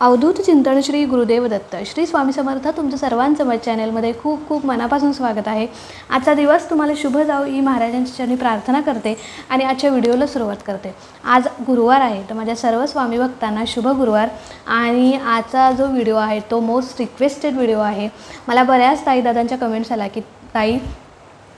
अवधूत चिंतन श्री गुरुदेव दत्त. श्री स्वामी समर्थ तुमचं सर्वांचं मत चॅनलमध्ये खूप खूप मनापासून स्वागत आहे. आजचा दिवस तुम्हाला शुभ जाऊ ही महाराजांच्या चरणी प्रार्थना करते आणि आजच्या व्हिडिओला सुरुवात करते. आज गुरुवार आहे तर माझ्या सर्व स्वामी भक्तांना शुभ गुरुवार. आणि आजचा जो व्हिडिओ आहे तो मोस्ट रिक्वेस्टेड व्हिडिओ आहे. मला बऱ्याच ताई दादांच्या कमेंट्स आला की ताई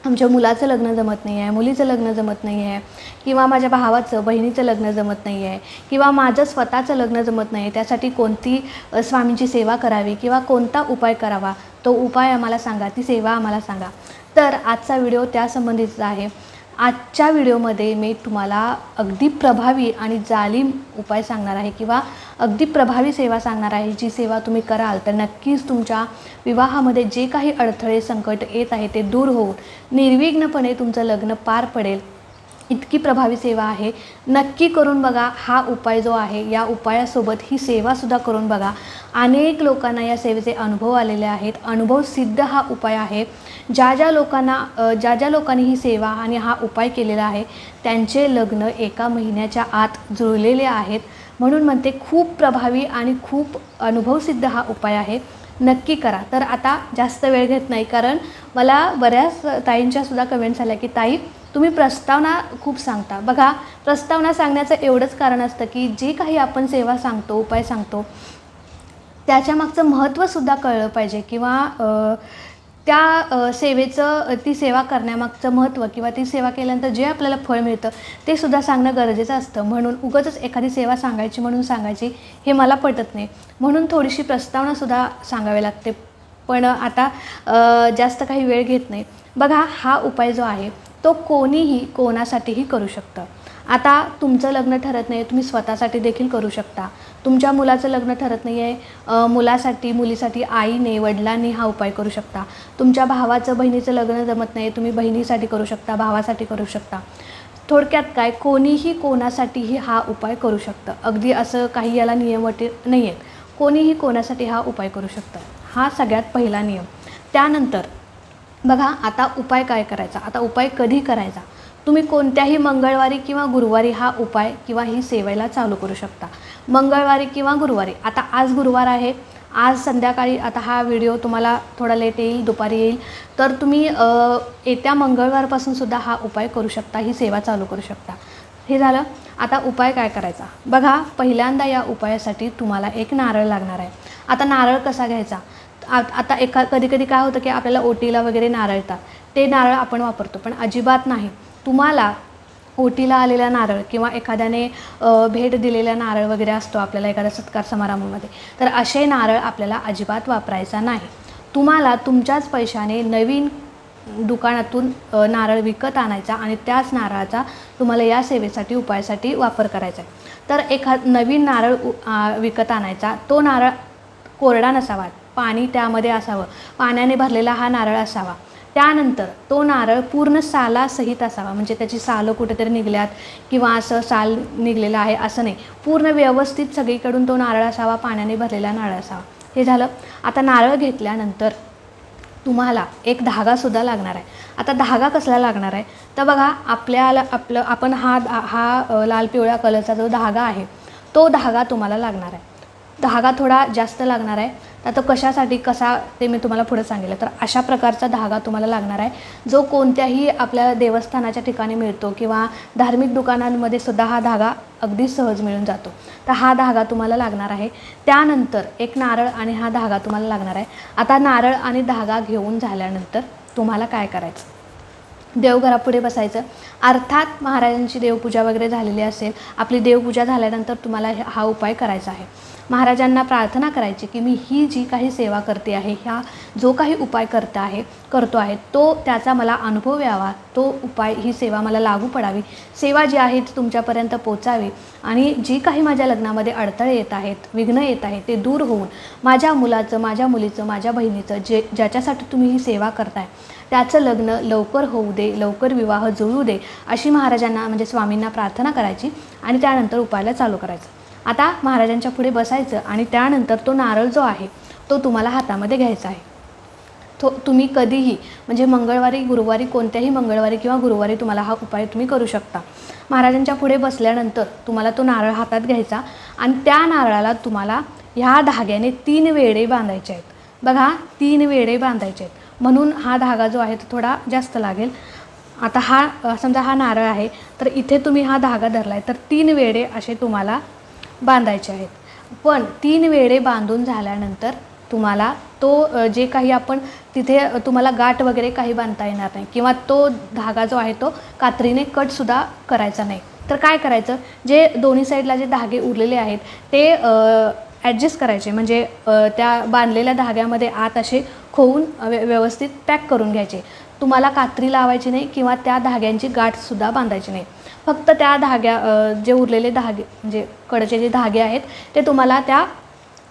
आमच्या मुलाचं लग्न जमत नाही आहे मुलीचं लग्न जमत नाही आहे किंवा माझ्या भावाचं बहिणीचं लग्न जमत नाही आहे किंवा माझं स्वतःचं लग्न जमत नाही आहे त्यासाठी कोणती स्वामींची सेवा करावी किंवा कोणता उपाय करावा तो उपाय आम्हाला सांगा ती सेवा आम्हाला सांगा. तर आजचा व्हिडिओ त्यासंबंधीचा आहे. आजच्या व्हिडिओमध्ये मी तुम्हाला अगदी प्रभावी आणि जालीम उपाय सांगणार आहे किंवा अगदी प्रभावी सेवा सांगणार आहे जी सेवा तुम्ही कराल तर नक्कीच तुमच्या विवाहामध्ये जे काही अडथळे संकट येत आहे ते दूर होऊन निर्विघ्नपणे तुमचं लग्न पार पडेल. इतकी प्रभावी सेवा आहे. नक्की करून बघा हा उपाय जो आहे या उपायासोबत ही सेवासुद्धा करून बघा. अनेक लोकांना या सेवेचे अनुभव आलेले आहेत. अनुभव सिद्ध हा उपाय आहे. ज्या ज्या लोकांना ज्या ज्या लोकांनी ही सेवा आणि हा उपाय केलेला आहे त्यांचे लग्न एका महिन्याच्या आत जुळलेले आहेत. म्हणून म्हणते खूप प्रभावी आणि खूप अनुभवसिद्ध हा उपाय आहे. नक्की करा. तर आता जास्त वेळ घेत नाही कारण मला बऱ्याच ताईंच्या सुद्धा कमेंट्स आल्या की ताई तुम्ही प्रस्तावना खूप सांगता. बघा प्रस्तावना सांगण्याचं एवढंच कारण असतं की जे काही आपण सेवा सांगतो उपाय सांगतो त्याच्यामागचं महत्त्वसुद्धा कळलं पाहिजे किंवा त्या सेवेचं ती सेवा करण्यामागचं महत्त्व किंवा ती सेवा केल्यानंतर जे आपल्याला फळ मिळतं ते सुद्धा सांगणं गरजेचं असतं. म्हणून उगाचच एखादी सेवा सांगायची म्हणून सांगायची हे मला पटत नाही. म्हणून थोडीशी प्रस्तावनासुद्धा सांगावी लागते. पण आता जास्त काही वेळ घेत नाही. बघा हा उपाय जो आहे तो कोणीही कोणासाठीही करू शकतं. आता तुमचं लग्न ठरत नाही तुम्ही स्वतःसाठी देखील करू शकता. तुमच्या मुलाचं लग्न ठरत नाही आहे मुलासाठी मुलीसाठी आईने वडिलांनी हा उपाय करू शकता. तुमच्या भावाचं बहिणीचं लग्न जमत नाही तुम्ही बहिणीसाठी करू शकता भावासाठी करू शकता. थोडक्यात काय कोणीही कोणासाठीही हा उपाय करू शकतं. अगदी असं काही याला नियम नाही आहेत कोणीही कोणासाठी हा उपाय करू शकतं. हा सगळ्यात पहिला नियम. त्यानंतर बघा आता उपाय काय करायचा? आता उपाय कधी करायचा? तुम्ही कोणत्याही मंगळवारी किंवा गुरुवारी हा उपाय किंवा ही सेवेला चालू करू शकता. मंगळवारी किंवा गुरुवारी. आता आज गुरुवार आहे. आज संध्याकाळी आता हा व्हिडिओ तुम्हाला थोडा लेट येईल दुपारी येईल. तर तुम्ही येत्या मंगळवारपासून सुद्धा हा उपाय करू शकता ही सेवा चालू करू शकता. हे झालं. आता उपाय काय करायचा? बघा पहिल्यांदा या उपायासाठी तुम्हाला एक नारळ लागणार आहे. आता नारळ कसा घ्यायचा? आता एका कधी कधी काय होतं की आपल्याला ओटीला वगैरे नारळतात ते नारळ आपण वापरतो पण अजिबात नाही. तुम्हाला ओटीला आलेला नारळ किंवा एखाद्याने भेट दिलेला नारळ वगैरे असतो आपल्याला एखाद्या सत्कार समारंभामध्ये तर असे नारळ आपल्याला अजिबात वापरायचा नाही. तुम्हाला तुमच्याच पैशाने नवीन दुकानातून नारळ विकत आणायचा आणि त्याच नारळाचा तुम्हाला या सेवेसाठी उपायासाठी वापर करायचा आहे. तर एखाद नवीन नारळ उ- विकत आणायचा तो नारळ कोरडा नसावा. पाणी त्यामध्ये असावं. पाण्याने भरलेला हा नारळ असावा. त्यानंतर तो नारळ पूर्ण सालासहित असावा. म्हणजे त्याची सालं कुठेतरी निघल्यात किंवा असं साल निघलेलं आहे असं नाही. पूर्ण व्यवस्थित सगळीकडून तो नारळ असावा पाण्याने भरलेला नारळ असावा. हे झालं. आता नारळ घेतल्यानंतर तुम्हाला एक धागासुद्धा लागणार आहे. आता धागा कसला लागणार आहे? तर बघा आपल्याला आपलं आपण हा हा लाल पिवळ्या कलरचा जो धागा आहे तो धागा तुम्हाला लागणार आहे. धागा थोडा जास्त लागणार आहे. तर तो कशासाठी कसा ते मी तुम्हाला पुढे सांगितलं तर अशा प्रकारचा धागा तुम्हाला लागणार आहे. जो कोणत्याही आपल्या देवस्थानाच्या ठिकाणी मिळतो किंवा धार्मिक दुकानांमध्ये सुद्धा हा धागा अगदी सहज मिळून जातो. तर हा धागा तुम्हाला लागणार आहे. त्यानंतर एक नारळ आणि हा धागा तुम्हाला लागणार आहे. आता नारळ आणि धागा घेऊन झाल्यानंतर तुम्हाला काय करायचं? देवघरापुढे बसायचं. अर्थात महाराजांची देवपूजा वगैरे झालेली असेल आपली देवपूजा झाल्यानंतर तुम्हाला हे- हा उपाय करायचा आहे. महाराजांना प्रार्थना करायची की मी ही जी काही सेवा करते आहे ह्या जो काही उपाय करता आहे करतो आहे तो त्याचा मला अनुभव यावा तो उपाय ही सेवा मला लागू पडावी. सेवा जी आहे ती तुमच्यापर्यंत पोचावी आणि जी काही माझ्या लग्नामध्ये अडथळे येत आहेत विघ्न येत आहेत ते दूर होऊन माझ्या मुलाचं माझ्या मुलीचं माझ्या बहिणीचं जे ज्याच्यासाठी तुम्ही ही सेवा करताय त्याचं लग्न लवकर होऊ दे लवकर विवाह जुळू दे अशी महाराजांना म्हणजे स्वामींना प्रार्थना करायची आणि त्यानंतर उपायाला चालू करायचं. आता महाराजांच्या पुढे बसायचं आणि त्यानंतर तो नारळ जो आहे तो तुम्हाला हातामध्ये घ्यायचा आहे. तो तुम्ही कधीही म्हणजे मंगळवारी गुरुवारी कोणत्याही मंगळवारी किंवा गुरुवारी तुम्हाला हा उपाय तुम्ही करू शकता. महाराजांच्या पुढे बसल्यानंतर तुम्हाला तो नारळ हातात घ्यायचा आणि त्या नारळाला तुम्हाला ह्या धाग्याने तीन वेडे बांधायचे आहेत. बघा तीन वेडे बांधायचे आहेत. म्हणून हा धागा जो आहे तो थोडा जास्त लागेल. आता हा समजा हा नारळ आहे तर इथे तुम्ही हा धागा धरला आहे तर तीन वेडे असे तुम्हाला बांधायचे आहेत. पण तीन वेळे बांधून झाल्यानंतर तुम्हाला तो जे काही आपण तिथे तुम्हाला गाठ वगैरे काही बांधता येणार नाही किंवा तो धागा जो आहे तो कात्रीने कटसुद्धा करायचा नाही. तर काय करायचं? जे दोन्ही साईडला जे धागे उरलेले आहेत ते ॲडजस्ट करायचे. म्हणजे त्या बांधलेल्या धाग्यामध्ये आत असे खोवून व्य- व्यवस्थित पॅक करून घ्यायचे. तुम्हाला कात्री लावायची नाही किंवा त्या धाग्यांची गाठसुद्धा बांधायची नाही. फक्त त्या धाग्या जे उरलेले धागे म्हणजे कडचे जे धागे आहेत ते तुम्हाला त्या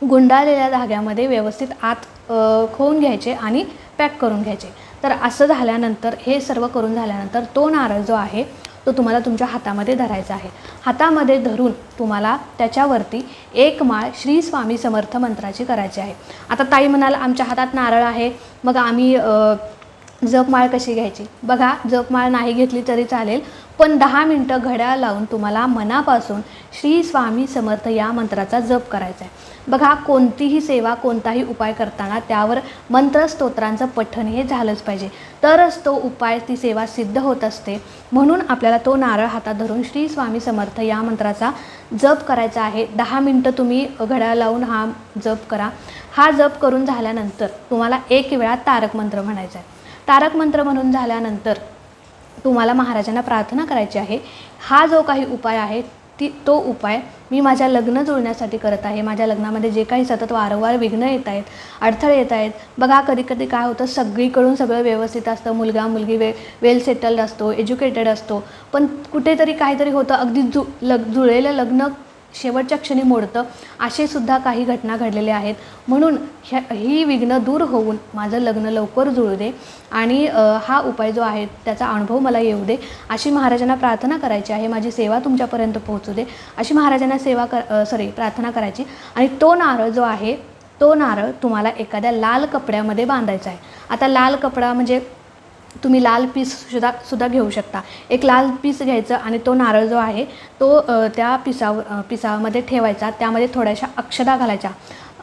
गुंडाळलेल्या धाग्यामध्ये व्यवस्थित आत खोवून घ्यायचे आणि पॅक करून घ्यायचे. तर असं झाल्यानंतर हे सर्व करून झाल्यानंतर तो नारळ जो आहे तो तुम्हाला तुमच्या हातामध्ये धरायचा आहे. हातामध्ये धरून तुम्हाला त्याच्यावरती एक माळ श्री स्वामी समर्थ मंत्राची करायची आहे. आता ताई म्हणाल आमच्या हातात नारळ आहे मग आम्ही जपमाळ कशी घ्यायची? बघा जपमाळ नाही घेतली तरी चालेल पण दहा मिनटं घड्याळ लावून तुम्हाला मनापासून श्री स्वामी समर्थ या मंत्राचा जप करायचा आहे बघा कोणतीही सेवा कोणताही उपाय करताना त्यावर मंत्रस्तोत्रांचं पठण हे झालंच पाहिजे. तरच तो उपाय ती सेवा सिद्ध होत असते. म्हणून आपल्याला तो नारळ हातात धरून श्री स्वामी समर्थ या मंत्राचा जप करायचा आहे. दहा मिनटं तुम्ही घड्याळ लावून हा जप करा. हा जप करून झाल्यानंतर तुम्हाला एक वेळा तारक मंत्र म्हणायचा आहे तारक मंत्र म्हणून झाल्यानंतर तुम्हाला महाराजांना प्रार्थना करायची आहे. हा जो काही उपाय आहे ती तो उपाय मी माझ्या लग्न जुळण्यासाठी करत आहे. माझ्या लग्नामध्ये जे काही सतत वारंवार विघ्न येत आहेत अडथळे येत आहेत बघा कधी कधी काय होतं सगळीकडून सगळं व्यवस्थित असतं. मुलगा मुलगी वे वेल सेटल्ड असतो एज्युकेटेड असतो. पण कुठेतरी काहीतरी होतं. अगदी जु लग जुळलेलं लग्न शेवटच्या क्षणी मोडतं. असे सुद्धा काही घटना घडलेल्या आहेत. म्हणून ह्या ही विघ्न दूर होऊन माझं लग्न लवकर जुळू दे आणि हा उपाय जो आहे त्याचा अनुभव मला येऊ दे. अशी महाराजांना प्रार्थना करायची आहे. माझी सेवा तुमच्यापर्यंत पोहोचू दे. अशी महाराजांना सेवा कर सॉरी प्रार्थना करायची. आणि तो नारळ जो आहे तो नारळ तुम्हाला एखाद्या लाल कपड्यामध्ये बांधायचा आहे. आता लाल कपडा म्हणजे तुम्ही लाल पीस सुद्धा सुद्धा घेऊ शकता. एक लाल पीस घ्यायचं आणि तो नारळ जो आहे तो त्या पिसावर पिसामध्ये ठेवायचा. त्यामध्ये थोड्याशा अक्षदा घालायच्या.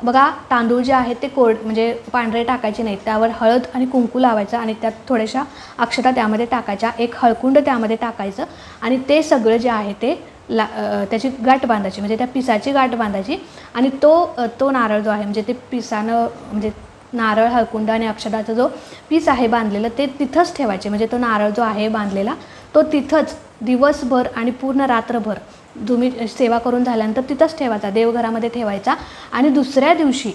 बघा तांदूळ जे आहेत ते कोरड म्हणजे पांढरे टाकायचे नाहीत. त्यावर हळद आणि कुंकू लावायचं आणि त्यात थोड्याशा अक्षता त्यामध्ये टाकायच्या. एक हळकुंड त्यामध्ये टाकायचं आणि ते सगळं जे आहे ते ला त्याची गाठ बांधायची. म्हणजे त्या पिसाची गाठ बांधायची आणि तो तो नारळ जो आहे म्हणजे ते पिसानं म्हणजे नारळ हळकुंड आणि अक्षदाचा जो पीस आहे बांधलेलं ते तिथंच ठेवायचे. म्हणजे तो नारळ जो आहे बांधलेला तो तिथंच दिवसभर आणि पूर्ण रात्रभर तुम्ही सेवा करून झाल्यानंतर तिथंच ठेवायचा देवघरामध्ये ठेवायचा. आणि दुसऱ्या दिवशी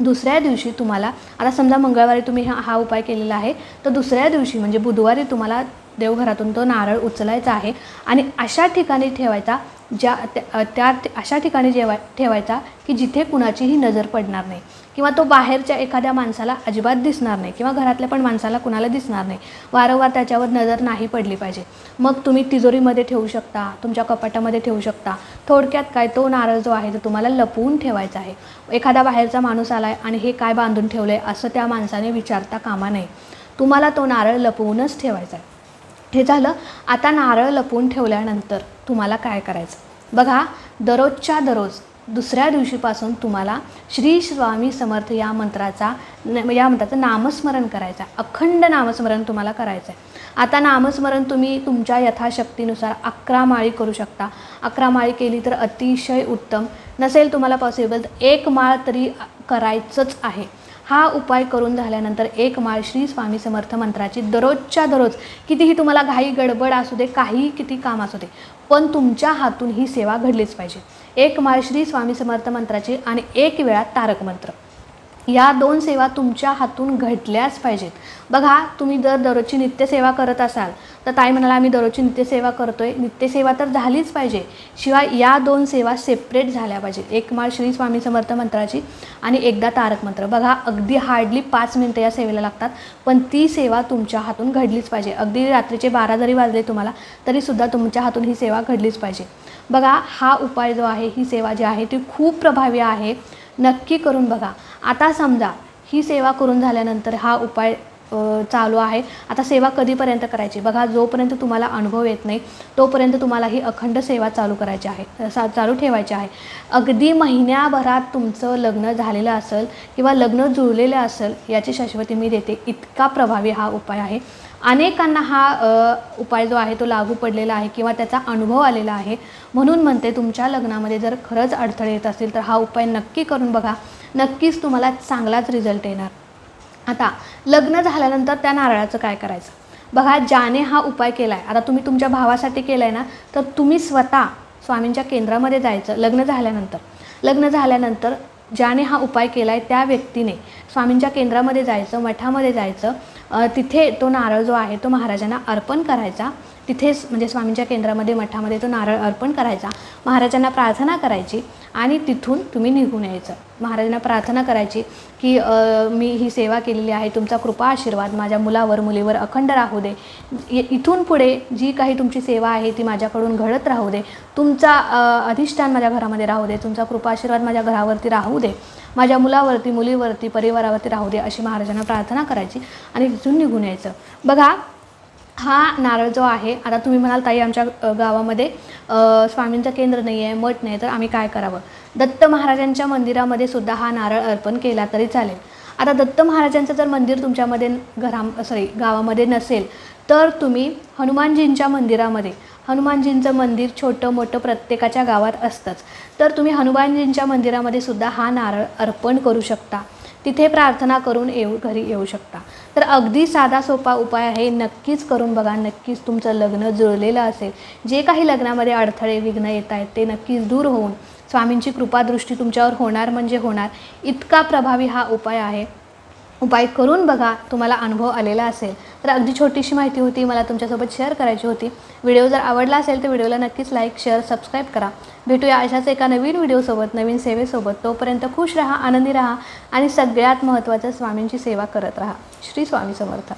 दुसऱ्या दिवशी तुम्हाला आता समजा मंगळवारी तुम्ही हा हा उपाय केलेला आहे तर दुसऱ्या दिवशी म्हणजे बुधवारी तुम्हाला देवघरातून तो नारळ उचलायचा आहे आणि अशा ठिकाणी ठेवायचा ज्या त्या त्या अशा ठिकाणी जेवाय ठेवायचा की जिथे कुणाचीही नजर पडणार नाही. किंवा तो बाहेरच्या एखाद्या माणसाला अजिबात दिसणार नाही किंवा घरातल्या पण माणसाला कुणाला दिसणार नाही. वारंवार त्याच्यावर नजर नाही पडली पाहिजे. मग तुम्ही तिजोरीमध्ये ठेवू शकता तुमच्या कपाटामध्ये ठेवू शकता. थोडक्यात काय तो नारळ जो आहे तो तुम्हाला लपवून ठेवायचा आहे. एखादा बाहेरचा माणूस आला आहे आणि हे काय बांधून ठेवलं आहे असं त्या माणसाने विचारता कामा नये. तुम्हाला तो नारळ लपवूनच ठेवायचा आहे. हे झालं आता नारळ लपवून ठेवल्यानंतर तुम्हाला काय करायचं? बघा दररोजच्या दररोज दुसऱ्या दिवशीपासून तुम्हाला श्री स्वामी समर्थ या मंत्राचा न या मंत्राचं नामस्मरण करायचं आहे. अखंड नामस्मरण तुम्हाला करायचं आहे. आता नामस्मरण तुम्ही तुमच्या यथाशक्तीनुसार अकरा माळी करू शकता. अकरा माळी केली तर अतिशय उत्तम. नसेल तुम्हाला पॉसिबल तर एक माळ तरी करायचंच आहे. हा उपाय करून झाल्यानंतर एक माळ श्री स्वामी समर्थ मंत्राची दररोजच्या दररोज कितीही तुम्हाला घाई गडबड असू दे काही किती काम असू दे पण तुमच्या हातून ही सेवा घडलीच पाहिजे. एक माळश्री स्वामी समर्थ मंत्राची आणि एक वेळा तारक मंत्र. या दोन सेवा तुमच्या हातून घडल्याच पाहिजेत. बघा तुम्ही जर दररोजची नित्यसेवा करत असाल तर ताई म्हणाला आम्ही दररोजची नित्यसेवा करतोय. नित्यसेवा तर झालीच पाहिजे. शिवाय या दोन सेवा सेपरेट झाल्या पाहिजेत. एक माळ श्री स्वामी समर्थ मंत्राची आणि एकदा तारक मंत्र. बघा अगदी हार्डली पाच मिनटं या सेवेला लागतात पण ती सेवा तुमच्या हातून घडलीच पाहिजे. अगदी रात्रीचे बारा जरी वाजले तुम्हाला तरीसुद्धा तुमच्या हातून ही सेवा घडलीच पाहिजे. बघा हा उपाय जो आहे ही सेवा जी आहे ती खूप प्रभावी आहे. नक्की करून बघा. आता समजा ही सेवा करून झाल्यानंतर हा उपाय चालू आहे. आता सेवा कधीपर्यंत करायची? बघा जोपर्यंत तुम्हाला अनुभव येत नाही तोपर्यंत तुम्हाला ही अखंड सेवा चालू करायची आहे. सा- चालू ठेवायची आहे. अगदी महिन्याभरात तुमचं लग्न झालेलं असेल किंवा लग्न जुळलेलं असेल याची शाश्वती मी देते. इतका प्रभावी हा उपाय आहे. अनेकांना हा उपाय जो आहे तो लागू पडलेला आहे किंवा त्याचा अनुभव आलेला आहे. म्हणून म्हणते तुमच्या लग्नामध्ये जर खरंच अडथळे येत असतील तर हा उपाय नक्की करून बघा. नक्कीच तुम्हाला चांगलाच रिझल्ट येणार. आता लग्न झाल्यानंतर त्या नारळाचं काय करायचं? बघा ज्याने हा उपाय केला आहे आता तुम्ही तुमच्या भावासाठी केला आहे ना तर तुम्ही स्वतः स्वामींच्या केंद्रामध्ये जायचं लग्न झाल्यानंतर. लग्न झाल्यानंतर ज्याने हा उपाय केला आहे त्या व्यक्तीने स्वामींच्या केंद्रामध्ये जायचं मठामध्ये जायचं तिथे तो नारळ जो आहे तो महाराजांना अर्पण करायचा. तिथेच म्हणजे स्वामींच्या केंद्रामध्ये मठामध्ये तो नारळ अर्पण करायचा. महाराजांना प्रार्थना करायची आणि तिथून तुम्ही निघून यायचं. महाराजांना प्रार्थना करायची की मी ही सेवा केलेली आहे तुमचा कृपा आशीर्वाद माझ्या मुलावर मुलीवर अखंड राहू दे. इथून पुढे जी काही तुमची सेवा आहे ती माझ्याकडून घडत राहू दे. तुमचा अधिष्ठान माझ्या घरामध्ये राहू दे. तुमचा कृपा आशीर्वाद माझ्या घरावरती राहू दे. माझ्या मुलावरती मुलीवरती परिवारावरती राहू दे अशी महाराजांना प्रार्थना करायची आणि तिथून निघून यायचं. बघा हा नारळ जो आहे आता तुम्ही म्हणाल ताई आमच्या गावामध्ये स्वामींचं केंद्र नाही आहे मठ नाही तर आम्ही काय करावं? दत्त महाराजांच्या मंदिरामध्ये सुद्धा हा नारळ अर्पण केला तरी चालेल. आता दत्त महाराजांचं जर मंदिर तुमच्यामध्ये घरा सॉरी गावामध्ये नसेल तर तुम्ही हनुमानजींच्या मंदिरामध्ये हनुमानजींचं मंदिर छोटं मोठं प्रत्येकाच्या गावात असतंच. तर तुम्ही हनुमानजींच्या मंदिरामध्ये सुद्धा हा नारळ अर्पण करू शकता. तिथे प्रार्थना करून येऊ घरी येऊ शकता. तर अगदी साधा सोपा उपाय आहे नक्कीच करून बघा नक्कीच तुमचं लग्न जुळलेलं असेल. जे काही लग्नामध्ये अडथळे विघ्न येत आहेत ते नक्कीच दूर होऊन स्वामींची कृपादृष्टी तुमच्यावर होणार म्हणजे होणार. इतका प्रभावी हा उपाय आहे. उपाय करून बघा तुम्हाला अनुभव आलेला असेल. तर अगदी छोटीशी माहिती होती मला तुमच्यासोबत शेअर करायची होती. व्हिडिओ जर आवडला असेल तर व्हिडिओला नक्कीच लाईक शेअर सबस्क्राईब करा. भेटूया अशाच एका नवीन व्हिडिओसोबत नवीन सेवेसोबत. तोपर्यंत खुश राहा आनंदी राहा आणि सगळ्यात महत्त्वाचं स्वामींची सेवा करत राहा. श्री स्वामी समर्थ.